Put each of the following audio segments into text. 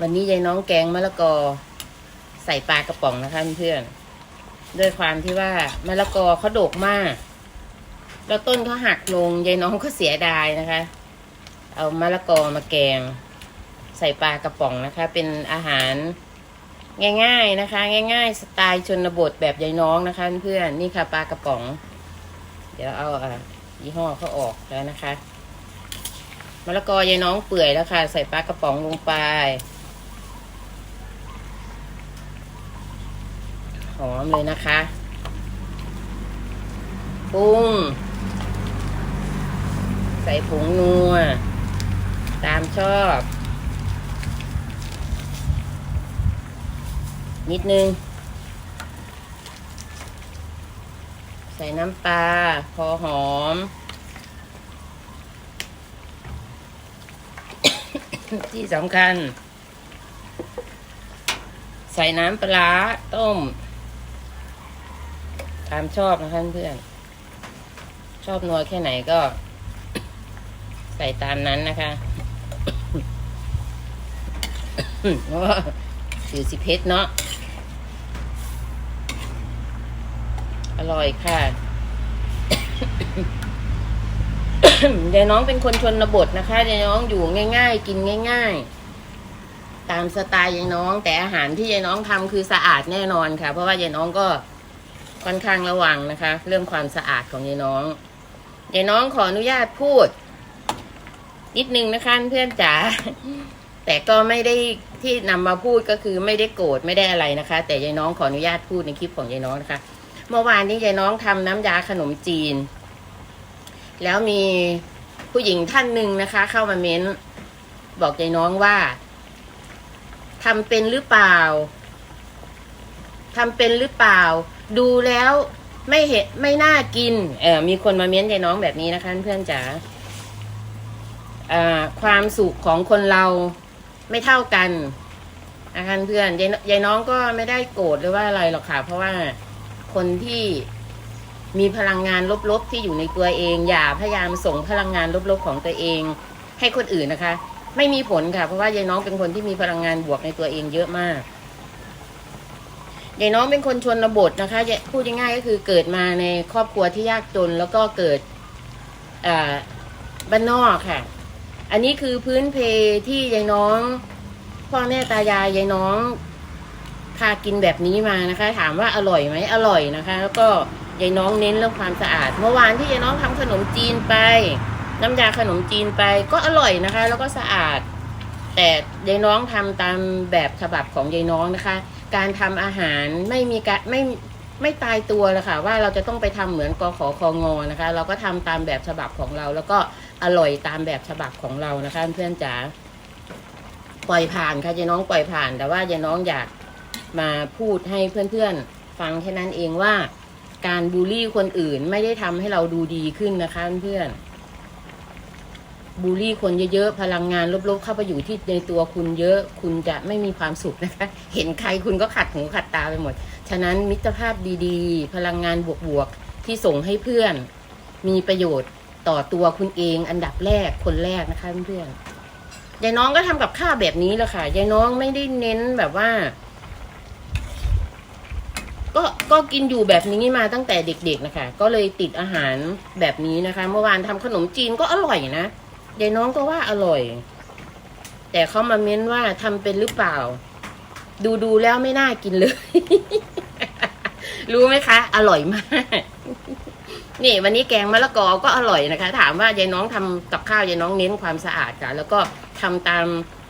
วันนี้ยายน้องแกงมะละกอ ใส่ปลากระป๋องนะคะเพื่อนๆด้วยความที่ว่ามะละกอเขาโดกมาก แล้วต้นเขาหักลงยายน้องก็เสียดายนะคะ เอามะละกอมาแกง ใส่ปลากระป๋องนะคะ เป็นอาหารง่ายๆนะคะ ง่าย ๆ สไตล์ชนบทแบบยายน้องนะคะ เพื่อนนี่ค่ะปลากระป๋อง เดี๋ยวเอาอะยี่ห้อเขาออกแล้วนะคะมะละกอยายน้องเปื่อยแล้วค่ะ ใส่ปลากระป๋องลงไป หอมเลยนะคะปรุงใส่ผงนัว ตามชอบ นิดนึง ใส่น้ำปลาพอหอม ที่สำคัญ ใส่น้ำปลาต้มามชอบนะคะเพื่อนชอบนัวแค่ไหนก็ ใส่ตามนั้นนะคะเพราะว่าถือสิเพชรเนาะอร่อยค่ะยายน้องเป็นคนชนบทนะคะยายน้องอยู่ง่าย ๆ กินง่าย ๆ ตามสไตล์ยายน้อง แต่อาหารที่ยายน้องทำคือสะอาดแน่นอนค่ะ เพราะว่ายายน้องก็ ค่อนข้างระวังนะคะ เรื่องความสะอาดของยายน้องยายน้องขออนุญาตพูด นิดนึงนะคะเพื่อนจ๋าแต่ก็ไม่ได้ที่นำมาพูดก็คือไม่ได้โกรธไม่ได้อะไรนะคะ แต่ยายน้องขออนุญาตพูดในคลิปของยายน้องนะคะ เมื่อวานนี้ยายน้องทำน้ำยาขนมจีน แล้วมีผู้หญิงท่านหนึ่งนะคะ เข้ามาเม้น บอกยายน้องว่าทำเป็นหรือเปล่าทำเป็นหรือเปล่า ดูแล้วไม่เห็นไม่น่ากิน เออมีคนมาเม้นยายน้องแบบนี้นะคะเพื่อนจ๋าอ่าความสุขของคนเราไม่เท่ากันนะคะเพื่อนยายยายน้องก็ไม่ได้โกรธหรือว่าอะไรหรอกค่ะ เพราะว่าคนที่มีพลังงานลบๆที่อยู่ในตัวเอง อย่าพยายามส่งพลังงานลบๆของตัวเอง ให้คนอื่นนะคะ ไม่มีผลค่ะ เพราะว่ายายน้องเป็นคนที่มีพลังงานบวกในตัวเองเยอะมาก ยายน้องเป็นคนชนบทนะคะพูดง่ายๆก็คือเกิดมาในครอบครัวที่ยากจนแล้วก็เกิดบ้านนอกค่ะ อันนี้คือพื้นเพที่ยายน้อง พ่อแม่ตายายยายน้องพากินแบบนี้มานะคะ ถามว่าอร่อยไหมอร่อยนะคะ แล้วก็ยายน้องเน้นเรื่องความสะอาด เมื่อวานที่ยายน้องทำขนมจีนไป น้ำยาขนมจีนไปก็อร่อยนะคะ แล้วก็สะอาด แต่ยายน้องทำตามแบบฉบับของยายน้องนะคะ การทำอาหารไม่มีการไม่ไม่ตายตัวเลยค่ะ ว่าเราจะต้องไปทำเหมือนกขอคองอนะคะ เราก็ทำตามแบบฉบับของเรา แล้วก็อร่อยตามแบบฉบับของเรานะคะ เพื่อนจ๋าปล่อยผ่านค่ะยายน้องปล่อยผ่าน แต่ว่ายายน้องอยากมาพูดให้เพื่อนๆ ฟังแค่นั้นเองว่า การบูลลี่คนอื่นไม่ได้ทำให้เราดูดีขึ้นนะคะเพื่อน บูลลี่คนเยอะๆ พลังงานลบๆ เข้าไปอยู่ที่ในตัวคุณเยอะ คุณจะไม่มีความสุขนะคะ เห็นใครคุณก็ขัดหูขัดตาไปหมด ฉะนั้นมิตรภาพดีๆ พลังงานบวกๆ ที่ส่งให้เพื่อน มีประโยชน์ต่อตัวคุณเองอันดับแรกคนแรกนะคะเพื่อนยายน้องก็ทำกับข้าวแบบนี้แหละค่ะยายน้องไม่ได้เน้นแบบว่า ก็ก็กินอยู่แบบนี้มาตั้งแต่เด็ก ๆนะคะ ก็เลยติดอาหารแบบนี้นะคะ เมื่อวานทำขนมจีนก็อร่อยนะ ยายน้องก็ว่าอร่อย แต่เขามาเม้นว่าทำเป็นหรือเปล่า ดูดูแล้วไม่น่ากินเลย รู้ไหมคะ อร่อยมาก นี่วันนี้แกงมะละกอก็อร่อยนะคะ ถามว่ายายน้องทำกับข้าวยายน้องเน้นความสะอาดค่ะ แล้วก็ทำตาม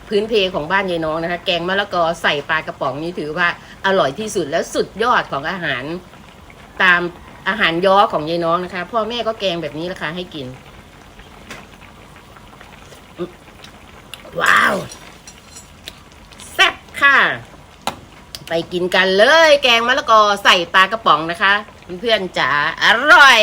พื้นเพของบ้านยายน้องนะคะ แกงมะละกอใส่ปลากระป๋องนี่ถือว่าอร่อยที่สุดแล้วสุดยอดของอาหารตามอาหารย้อของยายน้องนะคะ พ่อแม่ก็แกงแบบนี้ละค่ะให้กิน ว้าวแซ่บค่ะ ไปกินกันเลย แกงมะละกอใส่ปลากระป๋องนะคะ เพื่อนๆจ๋าอร่อย